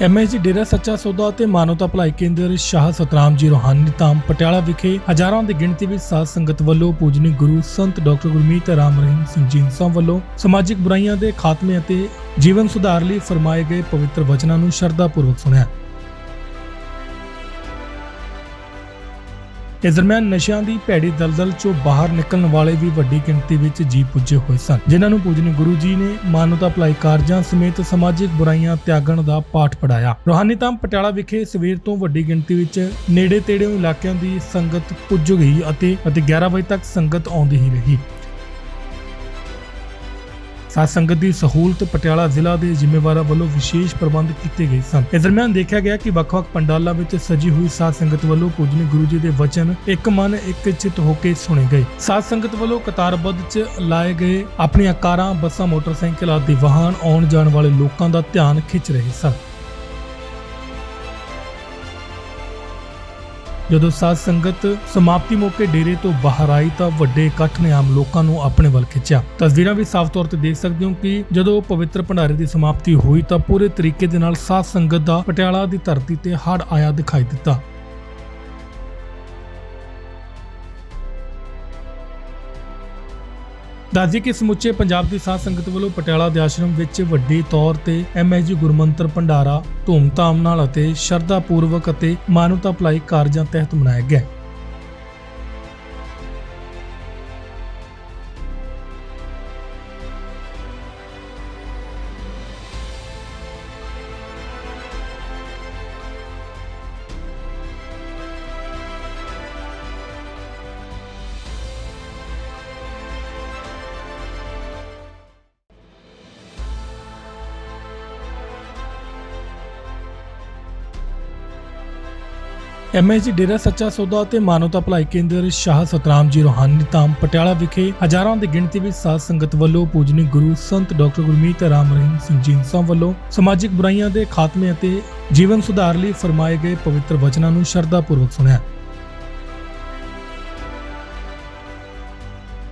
MSG Dera Sacha Sauda ਅਤੇ ਮਾਨਵਤਾ ਭਲਾਈ ਕੇਂਦਰ ਸ਼ਾਹ ਸਤਨਾਮ ਜੀ ਰੋਹਾਨੀ ਧਾਮ ਪਟਿਆਲਾ ਵਿਖੇ ਹਜ਼ਾਰਾਂ ਦੀ ਗਿਣਤੀ ਵਿੱਚ ਸਾਧ ਸੰਗਤ ਵੱਲੋਂ ਪੂਜਨੀ ਗੁਰੂ ਸੰਤ ਡਾਕਟਰ ਗੁਰਮੀਤ ਰਾਮ ਰਹੀਮ ਸਿੰਘ ਜੀ ਇੰਸਾਂ ਵੱਲੋਂ ਸਮਾਜਿਕ ਬੁਰਾਈਆਂ ਦੇ ਖਾਤਮੇ ਅਤੇ ਜੀਵਨ ਸੁਧਾਰ ਲਈ ਫਰਮਾਏ ਗਏ ਪਵਿੱਤਰ ਵਚਨਾਂ ਨੂੰ ਸ਼ਰਧਾਪੂਰਵਕ ਸੁਣਿਆ। ਇਸ ਦਰਮਿਆਨ ਨਸ਼ਿਆਂ ਦੀ ਭੈੜੀ ਦਲਦਲ ਚੋਂ ਬਾਹਰ ਨਿਕਲਣ ਵਾਲੇ ਵੀ ਵੱਡੀ ਗਿਣਤੀ ਵਿੱਚ ਜੀ ਪੁੱਜੇ ਹੋਏ ਸਨ। ਜਿਨ੍ਹਾਂ ਨੂੰ ਪੂਜਨੀ ਗੁਰੂ ਜੀ ਨੇ ਮਾਨਵਤਾ ਭਲਾਈ ਕਾਰਜਾਂ ਸਮੇਤ ਸਮਾਜਿਕ ਬੁਰਾਈਆਂ ਤਿਆਗਣ ਦਾ ਪਾਠ ਪੜਾਇਆ ਰੋਹਾਨੀ ਧਾਮ ਪਟਿਆਲਾ ਵਿਖੇ ਸਵੇਰ ਤੋਂ ਵੱਡੀ ਗਿਣਤੀ ਵਿੱਚ ਨੇੜੇ ਤੇੜੇ ਇਲਾਕਿਆਂ ਦੀ ਸੰਗਤ ਪੁੱਜ ਗਈ ਅਤੇ ਅਤੇ 11 ਵਜੇ ਤੱਕ ਸੰਗਤ ਆਉਂਦੀ ਹੀ ਰਹੀ। ਸਾਧ ਸੰਗਤ ਦੀ ਸਹੂਲਤ ਪਟਿਆਲਾ ਜ਼ਿਲ੍ਹਾ ਦੇ ਜ਼ਿੰਮੇਵਾਰਾਂ ਵੱਲੋਂ ਵਿਸ਼ੇਸ਼ ਪ੍ਰਬੰਧ ਕੀਤੇ ਗਏ ਸਨ। ਇਸ ਦਰਮਿਆਨ ਦੇਖਿਆ ਗਿਆ ਕਿ ਵੱਖ-ਵੱਖ ਪੰਡਾਲਾਂ ਵਿੱਚ ਸਜੀ ਹੋਈ ਸਾਧ ਸੰਗਤ ਵੱਲੋਂ ਪੂਜਨੀ ਗੁਰੂ ਜੀ ਦੇ ਵਚਨ ਇੱਕ ਮਨ, ਇੱਕ ਚਿਤ ਹੋ ਕੇ ਸੁਣੇ ਗਏ। ਸਾਧ ਸੰਗਤ ਵੱਲੋਂ ਕਤਾਰਬੱਧ 'ਚ ਲਾਏ ਗਏ ਆਪਣੀਆਂ ਕਾਰਾਂ, ਬੱਸਾਂ, ਮੋਟਰਸਾਈਕਲ ਆਦਿ ਵਾਹਨ ਆਉਣ ਜਾਣ ਵਾਲੇ ਲੋਕਾਂ ਦਾ ਧਿਆਨ ਖਿੱਚ ਰਹੇ ਸਨ। ਜਦੋਂ ਸਾਧ ਸੰਗਤ ਸਮਾਪਤੀ ਮੌਕੇ ਡੇਰੇ ਤੋਂ ਬਾਹਰ ਆਈ ਤਾਂ ਵੱਡੇ ਇਕੱਠ ਨੇ ਆਮ ਲੋਕਾਂ ਨੂੰ ਆਪਣੇ ਵੱਲ ਖਿੱਚਿਆ। ਤਸਵੀਰਾਂ ਵੀ ਸਾਫ਼ ਤੌਰ ਤੇ ਦੇਖ ਸਕਦੇ ਹੋ ਕਿ ਜਦੋਂ ਪਵਿੱਤਰ ਭੰਡਾਰੇ ਦੀ ਸਮਾਪਤੀ ਹੋਈ ਤਾਂ ਪੂਰੇ ਤਰੀਕੇ ਦੇ ਨਾਲ ਸਾਧ ਸੰਗਤ ਦਾ ਪਟਿਆਲਾ ਦੀ ਧਰਤੀ ਤੇ ਹੜ ਆਇਆ ਦਿਖਾਈ ਦਿੱਤਾ। ਦੱਸਦੀ ਕਿ ਸਮੁੱਚੇ ਪੰਜਾਬ ਦੀ ਸਾਧ ਸੰਗਤ ਵੱਲੋਂ ਪਟਿਆਲਾ ਦੇ ਆਸ਼ਰਮ ਵਿੱਚ ਵੱਡੇ ਤੌਰ ਤੇ ਐਮਐਸਜੀ ਗੁਰਮੰਤਰ ਭੰਡਾਰਾ ਧੂਮਧਾਮ ਨਾਲ ਅਤੇ ਸ਼ਰਧਾ ਪੂਰਵਕ ਅਤੇ ਮਾਨਵਤਾ ਭਲਾਈ ਕਾਰਜਾਂ ਤਹਿਤ ਮਨਾਇਆ ਗਿਆ ਐਮਐਸਜੀ ਡੇਰਾ ਸੱਚਾ ਸੌਦਾ ਅਤੇ ਮਾਨਵਤਾ ਭਲਾਈ ਕੇਂਦਰ ਸ਼ਾਹ ਸਤਰਾਮ ਜੀ ਰੋਹਾਨੀ ਧਾਮ ਪਟਿਆਲਾ ਵਿਖੇ ਹਜ਼ਾਰਾਂ ਦੀ ਗਿਣਤੀ ਵਿੱਚ ਸਾਧ ਸੰਗਤ ਵੱਲੋਂ ਪੂਜਨੀ ਗੁਰੂ ਸੰਤ ਡਾਕਟਰ ਗੁਰਮੀਤ ਰਾਮ ਰਹੀਮ ਸਿੰਘ ਜੀ ਇੰਸਾਂ ਵੱਲੋਂ ਸਮਾਜਿਕ ਬੁਰਾਈਆਂ ਦੇ ਖਾਤਮੇ ਅਤੇ ਜੀਵਨ ਸੁਧਾਰ ਲਈ ਫਰਮਾਏ ਗਏ ਪਵਿੱਤਰ ਵਚਨਾਂ ਨੂੰ ਸ਼ਰਧਾ ਪੂਰਵਕ ਸੁਣਿਆ।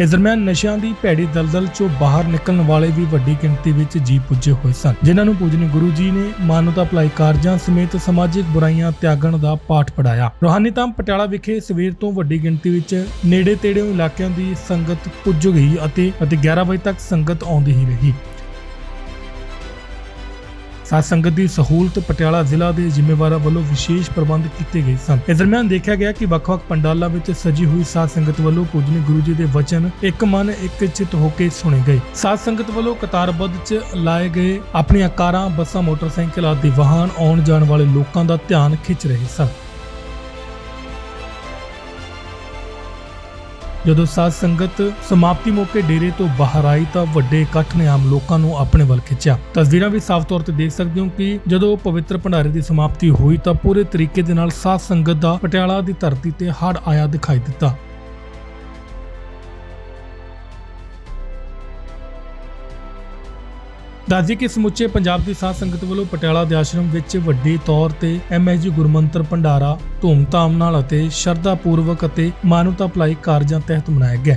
ਇਸ ਦਰਮਿਆਨ ਨਸ਼ਿਆਂ ਦੀ ਭੈੜੀ ਦਲਦਲ ਚੋਂ ਬਾਹਰ ਨਿਕਲਣ ਵਾਲੇ ਵੀ ਵੱਡੀ ਗਿਣਤੀ ਵਿੱਚ ਜੀ ਪੁੱਜੇ ਹੋਏ ਸਨ, ਜਿਨ੍ਹਾਂ ਨੂੰ ਪੂਜਨੀ ਗੁਰੂ ਜੀ ਨੇ ਮਾਨਵਤਾ ਭਲਾਈ ਕਾਰਜਾਂ ਸਮੇਤ ਸਮਾਜਿਕ ਬੁਰਾਈਆਂ ਤਿਆਗਣ ਦਾ ਪਾਠ ਪੜਾਇਆ ਰੋਹਾਨੀ ਧਾਮ ਪਟਿਆਲਾ ਵਿਖੇ ਸਵੇਰ ਤੋਂ ਵੱਡੀ ਗਿਣਤੀ ਵਿੱਚ ਨੇੜੇ ਤੇੜੇ ਇਲਾਕਿਆਂ ਦੀ ਸੰਗਤ ਪੁੱਜ ਗਈ ਅਤੇ ਅਤੇ 11 ਵਜੇ ਤੱਕ ਸੰਗਤ ਆਉਂਦੀ ਹੀ ਰਹੀ। ਸਾਧ ਸੰਗਤ ਦੀ ਸਹੂਲਤ ਪਟਿਆਲਾ ਜ਼ਿਲ੍ਹਾ ਦੇ ਜ਼ਿੰਮੇਵਾਰਾਂ ਵੱਲੋਂ ਵਿਸ਼ੇਸ਼ ਪ੍ਰਬੰਧ ਕੀਤੇ ਗਏ ਸਨ। ਇਸ ਦਰਮਿਆਨ ਦੇਖਿਆ ਗਿਆ ਕਿ ਵੱਖ-ਵੱਖ ਪੰਡਾਲਾਂ ਵਿੱਚ ਸਜੀ ਹੋਈ ਸਾਧ ਸੰਗਤ ਵੱਲੋਂ ਪੂਜਨੀ ਗੁਰੂ ਜੀ ਦੇ ਵਚਨ ਇੱਕ ਮਨ, ਇੱਕ ਚਿਤ ਹੋ ਕੇ ਸੁਣੇ ਗਏ। ਸਾਧ ਸੰਗਤ ਵੱਲੋਂ ਕਤਾਰਬੱਧ 'ਚ ਲਾਏ ਗਏ ਆਪਣੀਆਂ ਕਾਰਾਂ, ਬੱਸਾਂ, ਮੋਟਰਸਾਈਕਲ ਆਦਿ ਵਾਹਨ ਆਉਣ ਜਾਣ ਵਾਲੇ ਲੋਕਾਂ ਦਾ ਧਿਆਨ ਖਿੱਚ ਰਹੇ ਸਨ। ਜਦੋਂ ਸਾਧ ਸੰਗਤ ਸਮਾਪਤੀ ਮੌਕੇ ਡੇਰੇ ਤੋਂ ਬਾਹਰ ਆਈ ਤਾਂ ਵੱਡੇ ਇਕੱਠ ਨੇ ਆਮ ਲੋਕਾਂ ਨੂੰ ਆਪਣੇ ਵੱਲ ਖਿੱਚਿਆ। ਤਸਵੀਰਾਂ ਵੀ ਸਾਫ਼ ਤੌਰ ਤੇ ਦੇਖ ਸਕਦੇ ਹੋ ਕਿ ਜਦੋਂ ਪਵਿੱਤਰ ਭੰਡਾਰੇ ਦੀ ਸਮਾਪਤੀ ਹੋਈ ਤਾਂ ਪੂਰੇ ਤਰੀਕੇ ਦੇ ਨਾਲ ਸਾਧ ਸੰਗਤ ਦਾ ਪਟਿਆਲਾ ਦੀ ਧਰਤੀ ਤੇ ਹੜ ਆਇਆ ਦਿਖਾਈ ਦਿੱਤਾ। ਦੱਸਦੀ ਕਿ ਸਮੁੱਚੇ ਪੰਜਾਬ ਦੀ ਸਾਧ ਸੰਗਤ ਵੱਲੋਂ ਪਟਿਆਲਾ ਦੇ ਆਸ਼ਰਮ ਵਿੱਚ ਵੱਡੇ ਤੌਰ ਤੇ ਐਮਐਸਜੀ ਗੁਰਮੰਤਰ ਭੰਡਾਰਾ ਧੂਮਧਾਮ ਨਾਲ ਅਤੇ ਸ਼ਰਧਾਪੂਰਵਕ ਅਤੇ ਮਾਨਵਤਾ ਭਲਾਈ ਕਾਰਜਾਂ ਤਹਿਤ ਮਨਾਇਆ ਗਿਆ